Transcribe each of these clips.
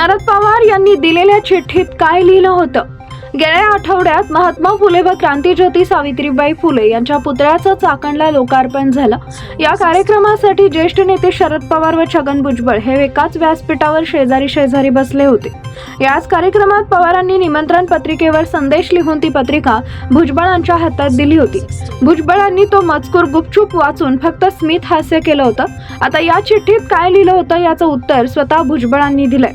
शरद पवार यांनी दिलेल्या चिठ्ठीत काय लिहिलं होतं? गेल्या आठवड्यात महात्मा फुले व क्रांतीज्योती सावित्रीबाई फुले यांच्या पुतळ्याचं चाकणला लोकार्पण झालं. या कार्यक्रमासाठी ज्येष्ठ नेते शरद पवार व छगन भुजबळ हे एकाच व्यासपीठावर शेजारी शेजारी बसले होते. याच कार्यक्रमात पवारांनी निमंत्रण पत्रिकेवर संदेश लिहून ती पत्रिका भुजबळांच्या हातात दिली होती. भुजबळांनी तो मजकूर गुपचूप वाचून फक्त स्मित हास्य केलं होतं. आता या चिठ्ठीत काय लिहिलं होतं याचं उत्तर स्वतः भुजबळांनी दिलंय.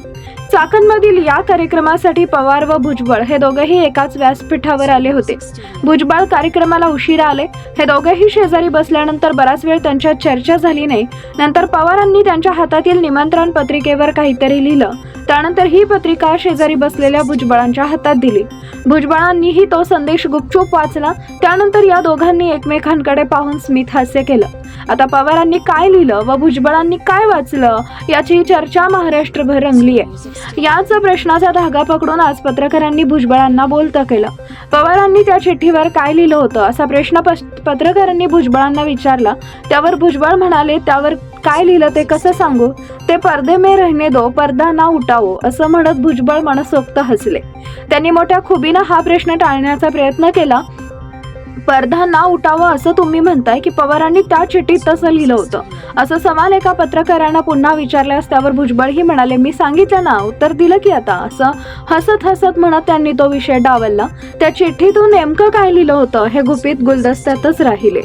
चाकणमधील या कार्यक्रमासाठी पवार व भुजबळ हे दोघेही एकाच व्यासपीठावर आले होते. भुजबळ कार्यक्रमाला उशिरा आले. हे दोघेही शेजारी बसल्यानंतर बराच वेळ त्यांच्यात चर्चा झाली नाही. नंतर पवारांनी त्यांच्या हातातील निमंत्रण पत्रिकेवर काहीतरी लिहिलं. त्यानंतर ही पत्रिका शेजारी बसलेल्या भुजबळांच्या हातात दिली. भुजबळांनीही तो संदेश गुपचूप वाचला. त्यानंतर या दोघांनी एकमेकांकडे पाहून स्मित हास्य केलं. आता पवारांनी काय लिहिलं व भुजबळांनी काय वाचलं याची चर्चा महाराष्ट्रभर रंगली आहे याच प्रश्नाचा धागा पकडून आज पत्रकारांनी भुजबळांना बोलतं केलं. पवारांनी त्या चिठ्ठीवर काय लिहिलं होतं असा प्रश्न पत्रकारांनी भुजबळांना विचारला. त्यावर भुजबळ म्हणाले त्यावर काय लिहिलं ते कसं सांगू? ते पर्दे में रहने दो पर्दा ना उठावो असं म्हणत भुजबळ मनसोक्त हसले. त्यांनी मोठ्या खुबीनं हा प्रश्न टाळण्याचा प्रयत्न केला. पडदा ना उठावं असं तुम्ही म्हणताय की पवारांनी त्या चिठ्ठीत तसं लिहिलं होतं. असं सवाल एका पत्रकारांना पुन्हा विचारल्यास त्यावर भुजबळही म्हणाले मी सांगितलं ना उत्तर दिलं की आता असं हसत हसत म्हणत त्यांनी तो विषय डावलला. त्या चिठ्ठीतून नेमकं काय लिहिलं होतं हे गुपित गुलदस्त्यातच राहिले.